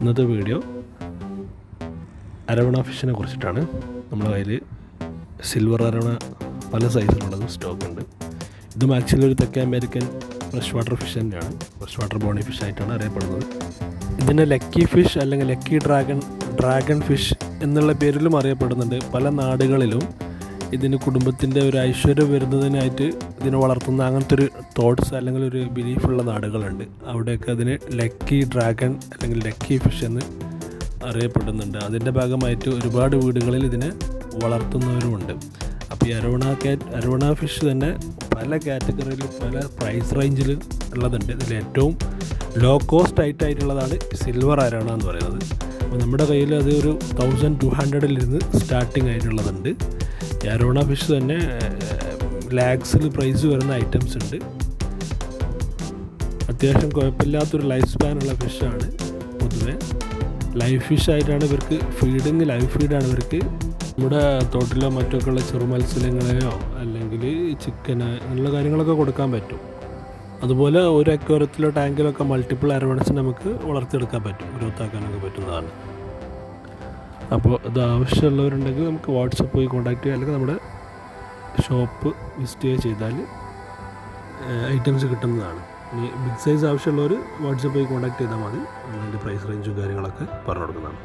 ഇന്നത്തെ വീഡിയോ അരവണ ഫിഷിനെ കുറിച്ചിട്ടാണ്. നമ്മുടെ കയ്യിൽ സിൽവർ അരവണ പല സൈസിലുള്ളത് സ്റ്റോക്ക് ഉണ്ട്. ഇതും ആക്ച്വലി ഒരു തെക്കേ അമേരിക്കൻ ഫ്രഷ് വാട്ടർ ഫിഷ് തന്നെയാണ്. ഫ്രഷ് വാട്ടർ ബോണി ഫിഷ് ആയിട്ടാണ് അറിയപ്പെടുന്നത്. ഇതിനെ ലക്കി ഫിഷ് അല്ലെങ്കിൽ ലക്കി ഡ്രാഗൺ ഡ്രാഗൺ ഫിഷ് എന്നുള്ള പേരിലും അറിയപ്പെടുന്നുണ്ട്. പല നാടുകളിലും ഇതിന് കുടുംബത്തിന്റെ ഒരു ഐശ്വര്യം വരുന്നതിനായിട്ട് ഇതിനെ വളർത്തുന്ന അങ്ങനത്തെ ഒരു തോട്ട്സ് അല്ലെങ്കിൽ ഒരു ബിലീഫുള്ള നാടുകളുണ്ട്. അവിടെയൊക്കെ അതിന് ലക്കി ഡ്രാഗൺ അല്ലെങ്കിൽ ലക്കി ഫിഷ് എന്ന് അറിയപ്പെടുന്നുണ്ട്. അതിന്റെ ഭാഗമായിട്ട് ഒരുപാട് വീടുകളിൽ ഇതിനെ വളർത്തുന്നവരുമുണ്ട്. അപ്പോൾ ഈ അരോണ കാറ്റ് അരോണ ഫിഷ് തന്നെ പല കാറ്റഗറിയിൽ പല പ്രൈസ് റേഞ്ചിൽ ഉള്ളതുണ്ട്. ഇതിൽ ഏറ്റവും ലോ കോസ്റ്റ് ആയിട്ടായിട്ടുള്ളതാണ് സിൽവർ അരോണ എന്ന് പറയുന്നത്. അപ്പോൾ നമ്മുടെ കയ്യിൽ അത് ഒരു തൗസൻഡ് ടു ഹൺഡ്രഡിൽ ഇരുന്ന് സ്റ്റാർട്ടിങ് ആയിട്ടുള്ളതുണ്ട്. ഈ അരോണ ഫിഷ് തന്നെ ലാക്സിൽ പ്രൈസ് വരുന്ന ഐറ്റംസ് ഉണ്ട്. അത്യാവശ്യം കുഴപ്പമില്ലാത്തൊരു ലൈഫ് സ്പാനുള്ള ഫിഷാണ് പൊതുവെ. ലൈഫ് ഫിഷ് ആയിട്ടാണ് ഇവർക്ക് ഫീഡിങ് ലൈഫ് ഫീഡാണ് ഇവർക്ക്. നമ്മുടെ തോട്ടിലോ മറ്റൊക്കെ ഉള്ള ചെറു മത്സ്യങ്ങളെയോ അല്ലെങ്കിൽ ചിക്കന് അങ്ങനെയുള്ള കാര്യങ്ങളൊക്കെ കൊടുക്കാൻ പറ്റും. അതുപോലെ ഒരു അക്വറത്തിലോ ടാങ്കിലൊക്കെ മൾട്ടിപ്പിൾ അരവണസ് നമുക്ക് വളർത്തിയെടുക്കാൻ പറ്റും. ഗ്രോത്ത് ആക്കാനൊക്കെ പറ്റുന്നതാണ്. അപ്പോൾ ഇത് ആവശ്യമുള്ളവരുണ്ടെങ്കിൽ നമുക്ക് വാട്സപ്പ് പോയി കോൺടാക്ട് ചെയ്യുക അല്ലെങ്കിൽ നമ്മുടെ ഷോപ്പ് വിസിറ്റ് ചെയ്താൽ ഐറ്റംസ് കിട്ടുന്നതാണ്. ഇനി ബിഗ് സൈസ് ആവശ്യമുള്ളവർ വാട്സപ്പ് പോയി കോൺടാക്ട് ചെയ്താൽ മതി. അതിന്റെ പ്രൈസ് റേഞ്ചും കാര്യങ്ങളൊക്കെ പറഞ്ഞു കൊടുക്കുന്നതാണ്.